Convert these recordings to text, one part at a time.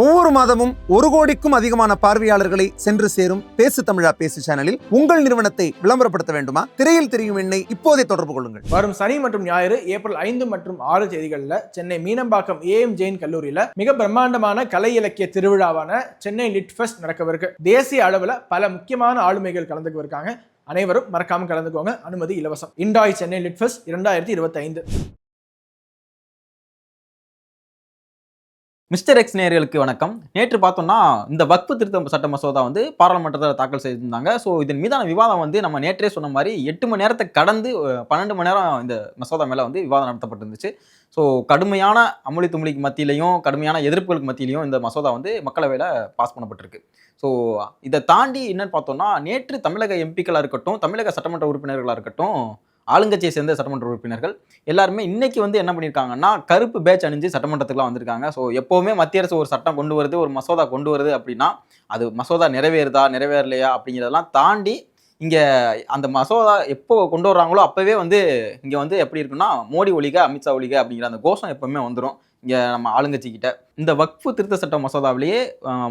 ஒவ்வொரு மாதமும் ஒரு கோடிக்கும் அதிகமான பார்வையாளர்களை சென்று சேரும் பேசு தமிழா பேசு சேனலில் உங்கள் நிறுவனத்தை விளம்பரப்படுத்த வேண்டுமா? திரையில் தெரியும் எண்ணை இப்போதே தொடர்பு கொள்ளுங்கள். வரும் சனி மற்றும் ஞாயிறு ஏப்ரல் ஐந்து மற்றும் ஆறு தேதிகளில் சென்னை மீனம்பாக்கம் ஏஎம் ஜெயின் கல்லூரியில மிக பிரம்மாண்டமான கலை இலக்கிய திருவிழாவான சென்னை லிட் ஃபெஸ்ட் நடக்கவிருக்கு. தேசிய அளவில் பல முக்கியமான ஆளுமைகள் கலந்துக்குவிருக்காங்க. அனைவரும் மறக்காம கலந்துக்கோங்க. அனுமதி இலவசம். இண்டாய் சென்னை லிட் ஃபெஸ்ட் இரண்டாயிரத்தி இருபத்தி ஐந்து மிஸ்டர் எக்ஸ் நேர்களுக்கு வணக்கம். நேற்று பார்த்தோம்னா இந்த வக்ஃபு திருத்த சட்ட மசோதா வந்து பாராளுமன்றத்தில் தாக்கல் செய்திருந்தாங்க. ஸோ இதன் மீதான விவாதம் வந்து நம்ம நேற்றே சொன்ன மாதிரி எட்டு மணி நேரத்தை கடந்து பன்னெண்டு மணி நேரம் இந்த மசோதா மேலே வந்து விவாதம் நடத்தப்பட்டிருந்துச்சு ஸோ கடுமையான அமளி துமளிக்கு மத்தியிலையும் கடுமையான எதிர்ப்புகளுக்கு மத்தியிலையும் இந்த மசோதா வந்து மக்களவையில் பாஸ் பண்ணப்பட்டிருக்கு. ஸோ இதை தாண்டி என்னன்னு பார்த்தோம்னா நேற்று தமிழக எம்பிக்களாக இருக்கட்டும் தமிழக சட்டமன்ற உறுப்பினர்களாக இருக்கட்டும் ஆளுங்கட்சியை சேர்ந்த சட்டமன்ற உறுப்பினர்கள் எல்லாருமே இன்னைக்கு வந்து என்ன பண்ணியிருக்காங்கன்னா கருப்பு பேட்ச் அணிஞ்சு சட்டமன்றத்துக்குலாம் வந்திருக்காங்க. ஸோ எப்போவுமே மத்திய அரசு ஒரு சட்டம் கொண்டு வருது ஒரு மசோதா கொண்டு வருது அப்படின்னா அது மசோதா நிறைவேறுதா நிறைவேறலையா அப்படிங்கிறதெல்லாம் தாண்டி இங்கே அந்த மசோதா எப்போ கொண்டு வர்றாங்களோ அப்போவே வந்து இங்கே வந்து எப்படி இருக்குன்னா மோடி ஒழிக அமித்ஷா ஒழிக அப்படிங்கிற அந்த கோஷம் எப்போவுமே வந்துடும் இங்கே நம்ம ஆளுங்கட்சிக்கிட்ட இந்த வக்ஃபு திருத்த சட்ட மசோதாவிலேயே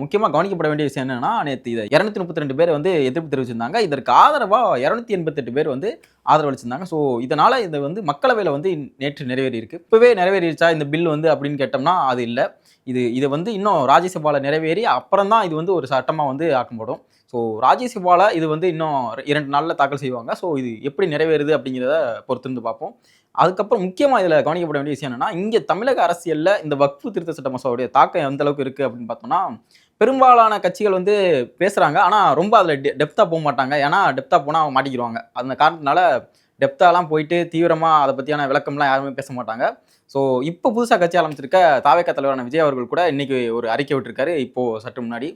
முக்கியமாக கவனிக்கப்பட வேண்டிய விஷயம் என்னன்னா நேற்று இதை இரநூத்தி முப்பத்தி ரெண்டு பேர் வந்து எதிர்ப்பு தெரிவிச்சிருந்தாங்க. இதற்கு ஆதரவாக இரநூத்தி எண்பத்தெட்டு பேர் வந்து ஆதரவளிச்சிருந்தாங்க ஸோ இதனால் இது வந்து மக்களவையில் வந்து நேற்று நிறைவேறியிருக்கு. இப்போவே நிறைவேறிடுச்சா இந்த பில் வந்து அப்படின்னு கேட்டோம்னா அது இல்லை. இது இது வந்து இன்னும் ராஜ்யசபாவில் நிறைவேறி அப்புறம் தான் இது வந்து ஒரு சட்டமாக வந்து ஆக்கப்படும் ஸோ ராஜ்யசபாவில் இது வந்து இன்னும் இரண்டு நாளில் தாக்கல் செய்வாங்க. ஸோ இது எப்படி நிறைவேறுது அப்படிங்கிறத பொறுத்திருந்து பார்ப்போம். அதுக்கப்புறம் முக்கியமாக இதில் கவனிக்கப்பட வேண்டிய விஷயம் என்னன்னா இங்கே தமிழக அரசியலில் இந்த வக்ஃபு திருத்த சட்ட மசோதாவுடைய தாக்கம் எந்த அளவுக்கு இருக்குது அப்படின்னு பார்த்தோம்னா பெரும்பாலான கட்சிகள் வந்து பேசுகிறாங்க ஆனால் ரொம்ப அதில் டெப்த்தாக போக மாட்டாங்க. ஏன்னா டெப்த்தாக போனால் மாட்டிக்கிடுவாங்க அந்த காரணத்தினால டெப்த்தாலாம் போயிட்டு தீவிரமாக அதை பற்றியான விளக்கம்லாம் யாருமே பேச மாட்டாங்க. ஸோ இப்போ புதுசாக கட்சி ஆரம்பிச்சிருக்க தாவேக்க தலைவரான விஜய் அவர்கள் கூட இன்றைக்கி ஒரு அறிக்கை விட்டுருக்காரு. இப்போது சற்று முன்னாடி.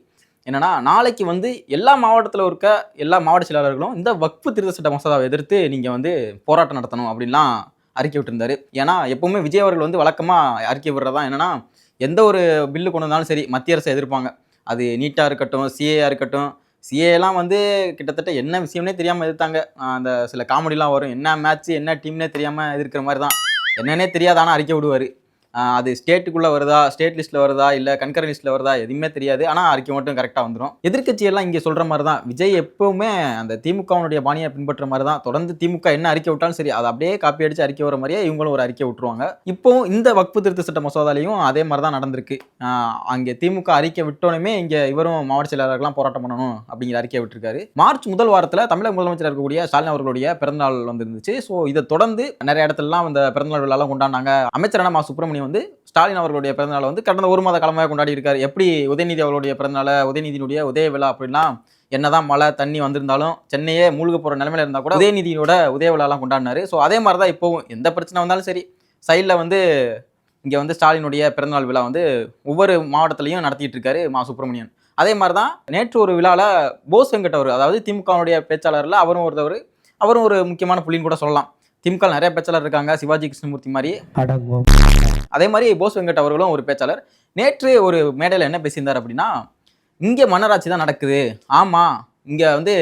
என்னன்னா நாளைக்கு வந்து எல்லா மாவட்டத்தில் இருக்க எல்லா மாவட்ட செயலாளர்களும் இந்த வக்ஃபு திருத்த சட்ட மசோதாவை எதிர்த்து நீங்கள் வந்து போராட்டம் நடத்தணும் அப்படின்லாம் அறிக்கை விட்டுருந்தாரு. ஏன்னா எப்பவுமே விஜய் அவர்கள் வந்து வழக்கமாக அறிக்கை விடுறதா என்னன்னா எந்த ஒரு பில்லு கொண்டு வந்தாலும் சரி மத்திய அரசை எதிர்ப்பாங்க. அது நீட்டாக இருக்கட்டும் சிஏயாக இருக்கட்டும் சிஏலாம் வந்து கிட்டத்தட்ட என்ன விஷயம்னே தெரியாமல் எதிர்த்தாங்க. அந்த சில காமெடிலாம் வரும். என்ன மேட்ச் என்ன டீம்னே தெரியாமல் எதிர்க்கிற மாதிரி தான் என்னன்னே தெரியாத ஆனால் அறிக்கை விடுவார். அது ஸ்டேட்டுக்குள்ளே வருதா? ஸ்டேட் லிஸ்ட்டில் வருதா? இல்லை கன்கரன் லிஸ்ட்டில் வருதா? எதுவுமே தெரியாது. ஆனால் அறிக்கை மட்டும் கரெக்டாக வந்துடும் எதிர்க்கட்சியெல்லாம் இங்கே சொல்கிற மாதிரி தான் விஜய் எப்போவுமே அந்த திமுகவுடைய பாணியை பின்பற்ற மாதிரி தான் தொடர்ந்து திமுக என்ன அறிக்கை விட்டாலும் சரி அதை அப்படியே காப்பி அடிச்சு அறிக்கை வர மாதிரியே இவங்களும் ஒரு அறிக்கை விட்டுருவாங்க. இப்போ இந்த வக்பு திருத்த சட்ட மசோதாலையும் அதே மாதிரி தான் நடந்திருக்கு அங்கே திமுக அறிக்கை விட்டோன்னே இங்கே இவரும் மாவட்ட செயலாளர்கள்லாம் போராட்டம் பண்ணணும் அப்படிங்கிற அறிக்கை விட்டுருக்காரு. மார்ச் முதல் வாரத்தில் தமிழக முதலமைச்சர் இருக்கக்கூடிய ஸ்டாலின் அவர்களுடைய பிறந்தநாள் வந்திருந்துச்சு. ஸோ இதை தொடர்ந்து நிறைய இடத்துலலாம் அந்த பிறந்தநாள் விழாலாம் கொண்டாடினாங்க. அமைச்சரான மா. சுப்பிரமணியம் வந்து ஸ்டாலின் அவர்களுடைய பிறந்தநாளை வந்து கடந்த ஒரு மாத காலமாக கொண்டாடி இருக்காரு. எப்படி உதயநிதி அவர்களுடைய பிறந்தநாளை உதயநிதியினுடைய உதய விழா அப்படின்னா என்னதான் மழை தண்ணி வந்திருந்தாலும் சென்னையே மூழ்க போகிற நிலமையில இருந்தால் கூட உதயநிதியோட உதய விழாலாம் கொண்டாடினாரு. ஸோ அதே மாதிரி தான் இப்போவும் எந்த பிரச்சனை வந்தாலும் சரி சைடில் வந்து இங்கே வந்து ஸ்டாலினுடைய பிறந்தநாள் விழா வந்து ஒவ்வொரு மாவட்டத்திலையும் நடத்திட்டு இருக்காரு மா சுப்பிரமணியன். அதே மாதிரி தான் நேற்று ஒரு விழாவில் போஸ் வெங்கட் அவர் அதாவது திமுகவுடைய பேச்சாளரில் அவரும் ஒருத்தவர் அவரும் ஒரு முக்கியமான புள்ளின்னு கூட சொல்லலாம். திமுக நிறைய பேச்சாளர் இருக்காங்க சிவாஜி கிருஷ்ணமூர்த்தி மாதிரி. அதே மாதிரி போஸ் வெங்கட் அவர்களும் ஒரு பேச்சாளர். நேற்று ஒரு மேடையில் என்ன பேசியிருந்தார் அப்படின்னா இங்கே மன்னராட்சி தான் நடக்குது. ஆமாம் இங்கே வந்து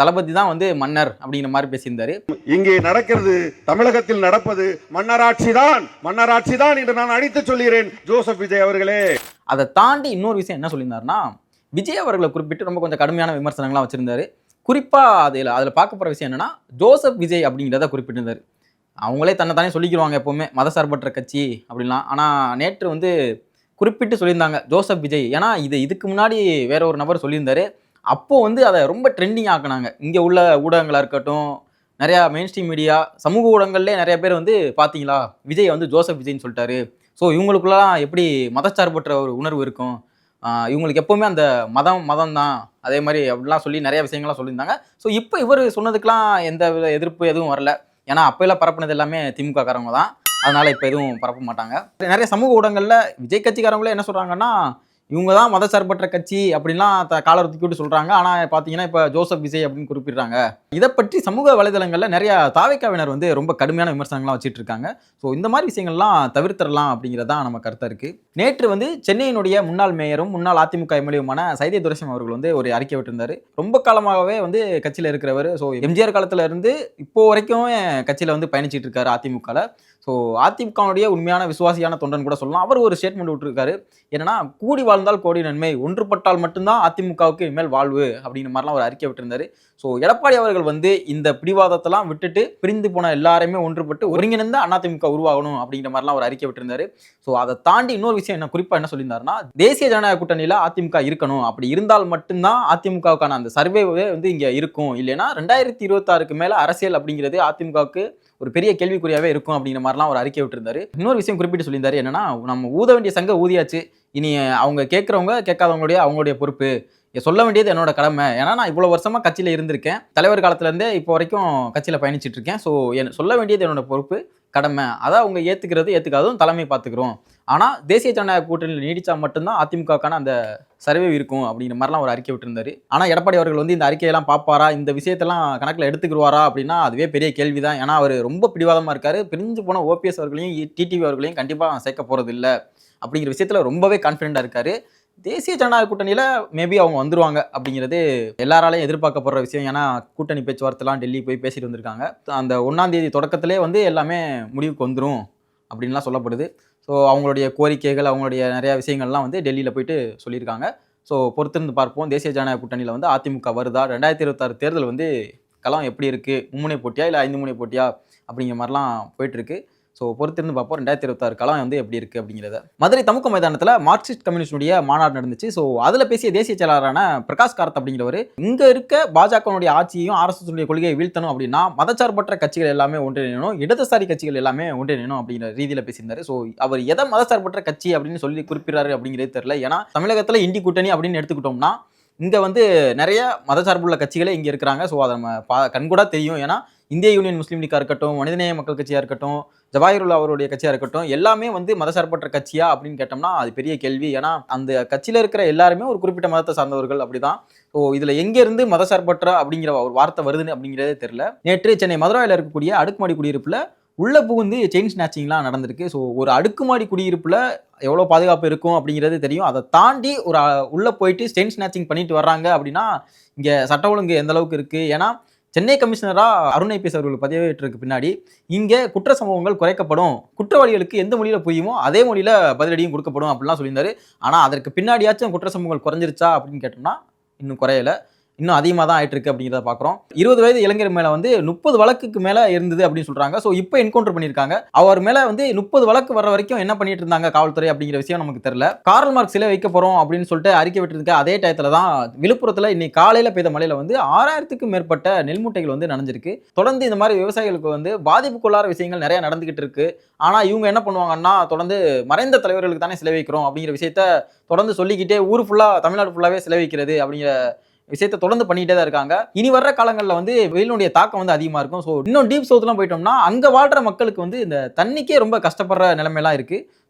தளபதி தான் வந்து மன்னர் அப்படிங்கிற மாதிரி பேசியிருந்தாரு. இங்கே நடக்கிறது தமிழகத்தில் நடப்பது மன்னராட்சி தான். மன்னராட்சி தான் என்று நான் அடித்து சொல்கிறேன் ஜோசப் விஜய் அவர்களே. அதை தாண்டி இன்னொரு விஷயம் என்ன சொல்லியிருந்தாருன்னா விஜய் அவர்களை குறிப்பிட்டு ரொம்ப கொஞ்சம் கடுமையான விமர்சனங்கள்லாம் வச்சிருந்தாரு. குறிப்பாக அதில் அதில் பார்க்க போகிற விஷயம் என்னென்னா ஜோசப் விஜய் அப்படிங்கிறத குறிப்பிட்டிருந்தாரு. அவங்களே தன்னை தானே சொல்லிக்கிடுவாங்க எப்போவுமே மதசார்பற்ற கட்சி அப்படின்லாம். ஆனால் நேற்று வந்து குறிப்பிட்டு சொல்லியிருந்தாங்க ஜோசப் விஜய். ஏன்னா இது இதுக்கு முன்னாடி வேற ஒரு நபர் சொல்லியிருந்தாரு. அப்போது வந்து அதை ரொம்ப ட்ரெண்டிங் ஆக்குனாங்க. இங்கே உள்ள ஊடகங்களாக இருக்கட்டும் நிறையா மெயின் ஸ்ட்ரீம் மீடியா சமூக ஊடகங்கள்லேயே நிறைய பேர் வந்து பார்த்தீங்களா விஜய் வந்து ஜோசப் விஜய்னு சொல்லிட்டாரு. ஸோ இவங்களுக்குள்ளலாம் எப்படி மதச்சார்பற்ற ஒரு உணர்வு இருக்கும்? இவங்களுக்கு எப்போவுமே அந்த மதம் மதம் தான் அதே மாதிரி அப்படிலாம் சொல்லி நிறைய விஷயங்கள்லாம் சொல்லியிருந்தாங்க. ஸோ இப்போ இவர் சொன்னதுக்கெலாம் எந்த வித எதிர்ப்பு எதுவும் வரல. ஏன்னா அப்போல்லாம் பரப்புனது எல்லாமே திமுக தான். அதனால் இப்போ எதுவும் பரப்ப மாட்டாங்க. நிறைய சமூக ஊடகங்களில் விஜய் கட்சிக்காரங்களே என்ன சொல்கிறாங்கன்னா இவங்க தான் மதசார்பற்ற கட்சி அப்படின்லாம் த காலர் விட்டு சொல்கிறாங்க ஆனால் பார்த்தீங்கன்னா இப்போ ஜோசப் விஜய் அப்படின்னு குறிப்பிடுறாங்க. இதை பற்றி சமூக வலைதளங்களில் நிறைய தாவைக்காவினர் வந்து ரொம்ப கடுமையான விமர்சனங்கள்லாம் வச்சுட்டு இருக்காங்க. ஸோ இந்த மாதிரி விஷயங்கள்லாம் தவிர்த்தரலாம் அப்படிங்கிறது தான் நம்ம கருத்தாக இருக்குது நேற்று வந்து சென்னையினுடைய முன்னாள் மேயரும் முன்னாள் அதிமுக எம்எல்ஏவுமான சைதே துரைசம் அவர்கள் வந்து ஒரு அறிக்கை விட்டுருந்தார். ரொம்ப காலமாகவே வந்து கட்சியில் இருக்கிறவர். ஸோ எம்ஜிஆர் காலத்தில் இருந்து இப்போ வரைக்கும் கட்சியில் வந்து பயணிச்சிட்டு இருக்காரு அதிமுகவில் ஸோ அதிமுகவுடைய உண்மையான விசுவாசியான தொண்டன் கூட சொல்லலாம். அவர் ஒரு ஸ்டேட்மெண்ட் விட்டுருக்காரு. என்னன்னா கூடி வாழ்ந்தால் கோடி நன்மை ஒன்றுபட்டால் மட்டும்தான் அதிமுகவுக்கு இனிமேல் வாழ்வு அப்படிங்கிற மாதிரிலாம் ஒரு அறிக்கை விட்டுருந்தாரு. ஸோ எடப்பாடி அவர்கள் வந்து இந்த பிடிவாதத்தெல்லாம் விட்டுட்டு பிரிந்து போன எல்லாருமே ஒன்றுபட்டு ஒருங்கிணைந்த அதிமுக உருவாகணும் அப்படிங்கிற மாதிரிலாம் ஒரு அறிக்கை விட்டுருந்தாரு. ஸோ அதை தாண்டி இன்னொரு விஷயம் என்ன குறிப்பாக என்ன சொல்லியிருந்தாருன்னா தேசிய ஜனநாயக கூட்டணியில் அதிமுக இருக்கணும். அப்படி இருந்தால் மட்டும்தான் அதிமுகவுக்கான அந்த சர்வேவே வந்து இங்கே இருக்கும். இல்லைன்னா ரெண்டாயிரத்தி இருபத்தாறுக்கு மேலே அரசியல் அப்படிங்கிறது அதிமுகவுக்கு ஒரு பெரிய கேள்விக்குறியாகவே இருக்கும் அப்படிங்கிற மாதிரிலாம் ஒரு அறிக்கை விட்டுருந்தாரு. இன்னொரு விஷயம் குறிப்பிட்டு சொல்லியிருந்தாரு என்னன்னா நம்ம ஊத வேண்டிய சங்க ஊதியாச்சு. இனி அவங்க கேட்குறவங்க கேட்காதவங்களுடைய அவங்களுடைய பொறுப்பு. சொல்ல வேண்டியது என்னோட கடமை. ஏன்னா நான் இவ்வளோ வருஷமாக கட்சியில் இருந்திருக்கேன். தலைவர் காலத்துலேருந்தே இப்போ வரைக்கும் கட்சியில் பயணிச்சிட்டு இருக்கேன். ஸோ என் சொல்ல வேண்டியது என்னோட பொறுப்பு. கடமை. அதான் அவங்க ஏற்றுக்கிறது ஏற்றுக்காதும் தலைமை பார்த்துக்கிறோம் ஆனால் தேசிய ஜனநாயக கூட்டணியில் நீடித்தா மட்டும்தான் அதிமுகக்கான அந்த சர்வே இருக்கும் அப்படிங்கிற மாதிரிலாம் ஒரு அறிக்கை விட்டுருந்தார். ஆனால் எடப்பாடி அவர்கள் வந்து இந்த அறிக்கையெல்லாம் பார்ப்பாரா? இந்த விஷயத்தெல்லாம் கணக்கில் எடுத்துக்கிடுவாரா? அப்படின்னா அதுவே பெரிய கேள்வி தான் ஏன்னா அவர் ரொம்ப பிடிவாதமாக இருக்கார். பிரிஞ்சு போன ஓபிஎஸ் அவர்களையும் டிடிவி அவர்களையும் கண்டிப்பாக சேர்க்க போகிறது இல்லை அப்படிங்கிற விஷயத்தில் ரொம்பவே கான்ஃபிடென்ட்டாக இருக்காரு. தேசிய ஜனநாயக கூட்டணியில் மேபி அவங்க வந்துருவாங்க அப்படிங்கிறது எல்லாராலையும் எதிர்பார்க்கப்படுற விஷயம். ஏன்னா கூட்டணி பேச்சுவார்த்தைலாம் டெல்லி போய் பேசிட்டு வந்திருக்காங்க. அந்த ஒன்றாம் தேதி தொடக்கத்திலே வந்து எல்லாமே முடிவுக்கு வந்துடும் அப்படின்லாம் சொல்லப்படுது. ஸோ அவங்களுடைய கோரிக்கைகள் அவங்களுடைய நிறையா விஷயங்கள்லாம் வந்து டெல்லியில் போயிட்டு சொல்லியிருக்காங்க. ஸோ பொறுத்திருந்து பார்ப்போம். தேசிய ஜனநாயக கூட்டணியில் வந்து அதிமுக வருதா? ரெண்டாயிரத்தி இருபத்தாறு தேர்தல் வந்து களம் எப்படி இருக்குது மும்முனை போட்டியா? இல்லை ஐந்து முனை போட்டியா? அப்படிங்கிற மாதிரிலாம் போயிட்டுருக்கு ஸோ பொறுத்திருந்து பார்ப்போம். ரெண்டாயிரத்தி இருபத்தாறு களம் வந்து எப்படி இருக்குது அப்படிங்கிறத. மதுரை தமுக்க மைதானத்தில் மார்க்சிஸ்ட் கம்யூனிஸ்டுடைய மாநாடு நடந்துச்சு. ஸோ அதில் பேசிய தேசிய செயலாளரான பிரகாஷ் காரத் அப்படிங்கிறவர் இங்கே இருக்க பாஜகனுடைய ஆட்சியையும் ஆர்எஸ்எஸ் கொள்கையை வீழ்த்தணும் அப்படின்னா மதச்சார்பற்ற கட்சிகள் எல்லாமே ஒன்றிணையணும் இடதுசாரி கட்சிகள் எல்லாமே ஒன்றிணையணும் அப்படிங்கிற ரீதியில் பேசியிருந்தார். ஸோ அவர் எதை மதச்சார்பற்ற கட்சி அப்படின்னு சொல்லி குறிப்பிடுறாரு அப்படிங்கிறது தெரியல. ஏன்னா தமிழகத்தில் இந்தி கூட்டணி அப்படின்னு எடுத்துக்கிட்டோம்னா இங்கே வந்து நிறைய மதச்சார்புள்ள கட்சிகளே இங்கே இருக்கிறாங்க. ஸோ அதை நம்ம பா கண்கூடாக தெரியும். ஏன்னா இந்திய யூனியன் முஸ்லீம் லீக்காக இருக்கட்டும் மனிதநேய மக்கள் கட்சியாக இருக்கட்டும் ஜவாஹிருல்லா அவருடைய கட்சியாக இருக்கட்டும் எல்லாமே வந்து மதசார்பற்ற கட்சியா அப்படின்னு கேட்டோம்னா அது பெரிய கேள்வி. ஏன்னா அந்த கட்சியில் இருக்கிற எல்லாருமே ஒரு குறிப்பிட்ட மதத்தை சார்ந்தவர்கள் அப்படிதான். ஸோ இதில் எங்கேருந்து மதசார்பற்ற அப்படிங்கிற ஒரு வார்த்தை வருதுன்னு அப்படிங்கிறதே தெரியல. நேற்று சென்னை மதுராவில் இருக்கக்கூடிய அடுக்குமாடி குடியிருப்பில் உள்ள புகுந்து செயின் ஸ்நாச்சிங்லாம் நடந்திருக்கு. ஸோ ஒரு அடுக்குமாடி குடியிருப்பில் எவ்வளோ பாதுகாப்பு இருக்கும் அப்படிங்கிறது தெரியும். அதை தாண்டி ஒரு உள்ளே போயிட்டு செயின் ஸ்நாச்சிங் பண்ணிட்டு வர்றாங்க அப்படின்னா இங்கே சட்ட ஒழுங்கு எந்த அளவுக்கு இருக்குது ஏன்னா சென்னை கமிஷனராக அருண் ஐபிஎஸ் அவர்கள் பதவியேற்றதுக்கு பின்னாடி இங்கே குற்ற சம்பவங்கள் குறைக்கப்படும். குற்றவாளிகளுக்கு எந்த மொழியில் புரியுமோ அதே மொழியில் பதிலடியும் கொடுக்கப்படும் அப்படிலாம் சொல்லியிருந்தாரு. ஆனால் அதற்கு பின்னாடியாச்சும் குற்ற சம்பவங்கள் குறைஞ்சிருச்சா அப்படின்னு கேட்டோம்னா இன்னும் குறையல. இன்னும் அதிகமாக தான் ஆயிட்டு இருக்கு அப்படிங்கிறத பார்க்குறோம் இருபது வயது இளைஞர் மேலே வந்து முப்பது வழக்குக்கு மேலே இருந்தது அப்படின்னு சொல்கிறாங்க ஸோ இப்போ என்கவுண்டர் பண்ணியிருக்காங்க. அவர் மேலே வந்து முப்பது வழக்கு வர வரைக்கும் என்ன பண்ணிட்டு இருந்தாங்க காவல்துறை அப்படிங்கிற விஷயம் நமக்கு தெரியல. கார்ல் மார்க் சிலை வைக்க போகிறோம் அப்படின்னு சொல்லிட்டு அறிக்கை விட்டுருக்க அதே டயத்தில் தான் விழுப்புரத்தில் இன்னைக்கு காலையில் பெய்த மழையில் வந்து ஆறாயிரத்துக்கும் மேற்பட்ட நெல் மூட்டைகள் வந்து நனைஞ்சிருக்கு. தொடர்ந்து இந்த மாதிரி விவசாயிகளுக்கு வந்து பாதிப்புக்குள்ளார விஷயங்கள் நிறைய நடந்துகிட்டு இருக்கு. ஆனால் இவங்க என்ன பண்ணுவாங்கன்னா தொடர்ந்து மறைந்த தலைவர்களுக்கு தானே சிலை வைக்கிறோம் அப்படிங்கிற விஷயத்த தொடர்ந்து சொல்லிக்கிட்டே ஊர் ஃபுல்லாக தமிழ்நாடு ஃபுல்லாகவே சிலை வைக்கிறது அப்படிங்கிற விஷயத்தை தொடர்ந்து பண்ணிட்டே தான் இருக்காங்க. இனி வர்ற காலங்களில் வந்து வெயிலுடைய தாக்கம் வந்து அதிகமாக இருக்கும். ஸோ இன்னும் டீப் சவுத்லாம் போயிட்டோம்னா அங்கே வாழ்கிற மக்களுக்கு வந்து இந்த தண்ணிக்கே ரொம்ப கஷ்டப்படுற நிலைமையெல்லாம் இருக்குது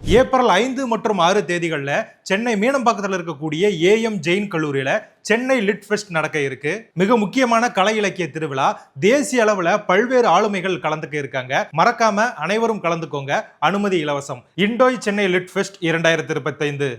ஏப்ரல் ஐந்து மற்றும் ஆறு தேதிகளில் சென்னை மீனம்பாக்கத்தில் இருக்கக்கூடிய ஏஎம் ஜெயின் கல்லூரியில் சென்னை லிட் ஃபெஸ்ட் நடக்க இருக்கு. மிக முக்கியமான கலை இலக்கிய திருவிழா. தேசிய அளவில் பல்வேறு ஆளுமைகள் கலந்துக்க இருக்காங்க. மறக்காம அனைவரும் கலந்துக்கோங்க. அனுமதி இலவசம். இண்டோய் சென்னை லிட் ஃபெஸ்ட் இரண்டாயிரத்தி இருபத்தைந்து.